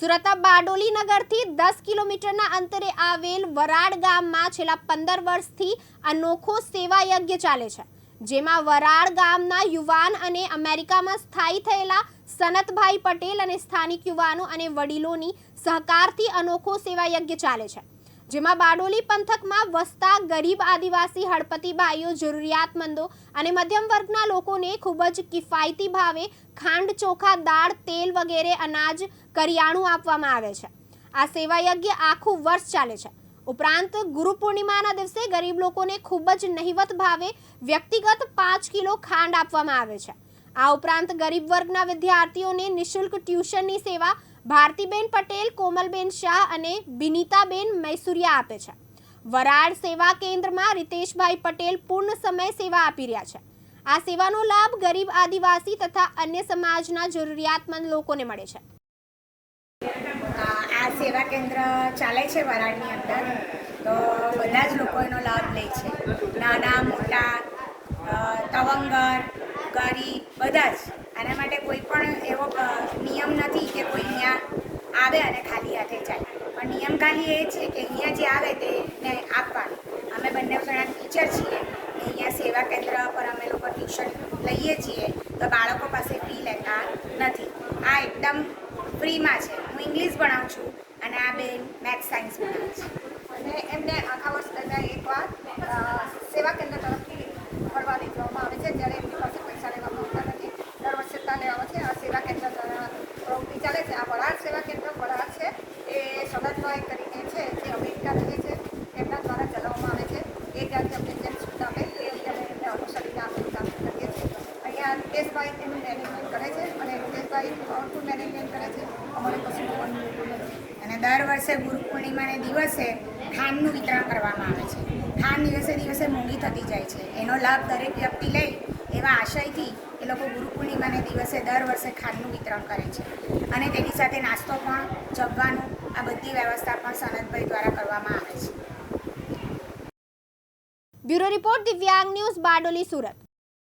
સુરતના બારડોલી નગરથી દસ કિલોમીટરના અંતરે આવેલ વરાડ ગામમાં છેલ્લા પંદર વર્ષથી અનોખો સેવા યજ્ઞ ચાલે છે, જેમાં વરાડ ગામના યુવાન અને અમેરિકામાં સ્થાયી થયેલા સનતભાઈ પટેલ અને સ્થાનિક યુવાનો અને વડીલોની સહકારથી અનોખો સેવા યજ્ઞ ચાલે છે. જેમાં બારડોલી પંથકમાં વસતા ગરીબ આદિવાસી હળપતિ ભાઈઓ જરૂરિયાતમંદો અને મધ્યમ વર્ગના લોકોને ખૂબ જ કિફાયતી ભાવે ખાંડ ચોખા, દાળ, તેલ વગેરે અનાજ, કરિયાણું આપવામાં આવે છે. આ સેવાયજ્ઞ આખું વર્ષ ચાલે છે. ઉપરાંત ગુરુ પૂર્ણિમાના દિવસે ગરીબ લોકોને ખૂબ જ નહિવત ભાવે વ્યક્તિગત પાંચ કિલો ખાંડ આપવામાં આવે છે. આ ઉપરાંત ગરીબ વર્ગના વિદ્યાર્થીઓને નિઃશુલ્ક ટ્યુશનની સેવા ભારતીબેન પટેલ, કોમલબેન શાહ અને બિનિતાબેન મૈસુરિયા આપે છે. વરાળ સેવા કેન્દ્રમાં રીતેશભાઈ પટેલ પૂર્ણ સમય સેવા આપી રહ્યા છે. આ સેવાનો લાભ ગરીબ આદિવાસી તથા અન્ય સમાજના જરૂરિયાતમંદ લોકોને મળે છે. આ સેવા કેન્દ્ર ચાલે છે વરાળની અંદર. તો બધા જ લોકો એનો લાભ લે છે. નાના, મોટા અ, તવંગર ગરીબ બધા જ આના માટે કોઈ પણ એવો નિયમ નથી કે કોઈ અહીંયા આવે અને ખાલી હાથે જાય. પણ નિયમ ખાલી એ છે કે અહીંયા જે આવે તેને આપવાનું. અમે બંને જણા ટીચર છીએ. અહીંયા સેવા કેન્દ્ર પર અમે લોકો ટ્યુશન લઈએ છીએ. તો બાળકો પાસે ફી લેતા નથી. આ એકદમ ફ્રીમાં છે. હું ઇંગ્લિશ ભણાવું છું અને આ બેન મેથ્સ સાયન્સ ભણાવે છે. અને એમને આખા વર્ષ દરમિયાન એકવાર સેવા કેન્દ્ર તરફથી ફરવા લઈ આવે છે. જ્યારે એમની પાસે પૈસા લેવામાં આવતા નથી દર વર્ષે ત્યાં લેવામાં આવે છે આ સેવા કેન્દ્ર દ્વારા પ્રવૃત્તિ ચાલે છે. આ વડાળ સેવા કેન્દ્ર વડાળ છે. એ સનતભાઈ કરીને છે, જે અમેરિકા રહે છે, એમના દ્વારા ચલાવવામાં આવે છે. એ ત્યાંથી અમને જેમ સુવિધા આપે, એ અમે એમને અનુસરીને આપણે કામ કરીએ છીએ. અહીંયા રિતેશભાઈ એનું મેનેજમેન્ટ કરે છે અને રિતેશભાઈ પાવરફુલ મેનેજમેન્ટ કરે છે. અમારે કશું જોવાનું અને દર વર્ષે ગુરુ પૂર્ણિમાને દિવસે ખાંડનું વિતરણ કરવામાં આવે છે. ખાંડ દિવસે દિવસે મોંઘી થતી જાય છે. એનો લાભ દરેક વ્યક્તિ લે એવા આશયથી લોકો ગુરુ પૂર્ણિમાને દિવસે દર વર્ષે ખાંડનું વિતરણ કરે છે. અને તેની સાથે નાસ્તો પણ, જમવાનું, આ બધી વ્યવસ્થા પણ સનતભાઈ દ્વારા કરવામાં આવે છે. Bureau report Divyang news Bardoli, Surat.